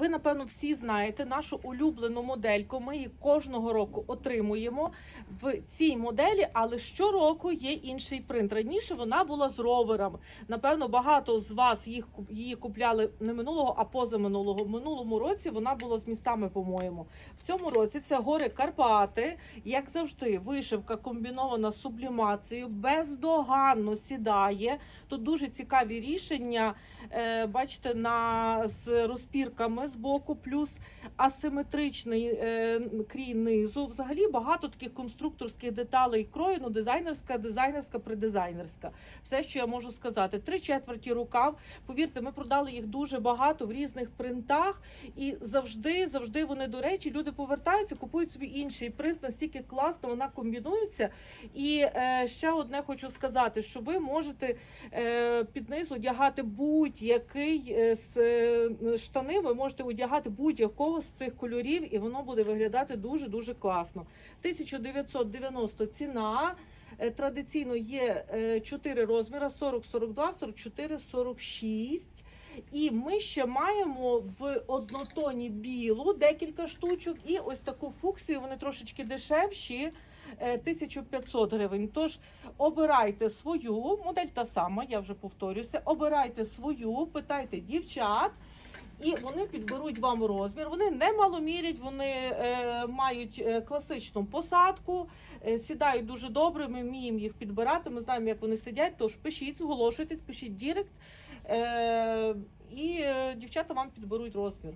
Ви напевно всі знаєте нашу улюблену модельку. Ми її кожного року отримуємо в цій моделі, але щороку є інший принт. Раніше вона була з ровером. Напевно, багато з вас їх її купляли не минулого, а позаминулого. Минулому році вона була з містами, по-моєму. В цьому році це гори Карпати. Як завжди, вишивка комбінована з сублімацією, бездоганно сідає. Тут дуже цікаві рішення. Е, бачите, на з розпірками з боку, плюс асиметричний е, крій низу. Взагалі багато таких конструкторських деталей крою, ну дизайнерська, дизайнерська, придизайнерська. Все, що я можу сказати. Три четверті рукав. Повірте, ми продали їх дуже багато в різних принтах, і завжди, завжди вони до речі, люди повертаються, купують собі інший принт. Настільки класно вона комбінується. І е, ще одне хочу сказати, що ви можете е, під низ одягати будь-який е, з е, штани. Ви можете одягати будь-якого з цих кольорів, і воно буде виглядати дуже дуже класно. 1990 ціна. Е, Традиційно є 4 розміри: 40, 42, 44, 46. І ми ще маємо в однотоні білу декілька штучок, і ось таку фуксію. Вони трошечки дешевші. е, 1500 гривень. Тож обирайте свою модель та сама, я вже повторюся. Обирайте свою, питайте дівчат, і вони підберуть вам розмір. Вони не маломірять, вони е, мають е, класичну посадку, е, сідають дуже добре. Ми вміємо їх підбирати. Ми знаємо, як вони сидять. Тож пишіть, зголошуйтесь, пишіть дірект, е, і е, дівчата вам підберуть розмір.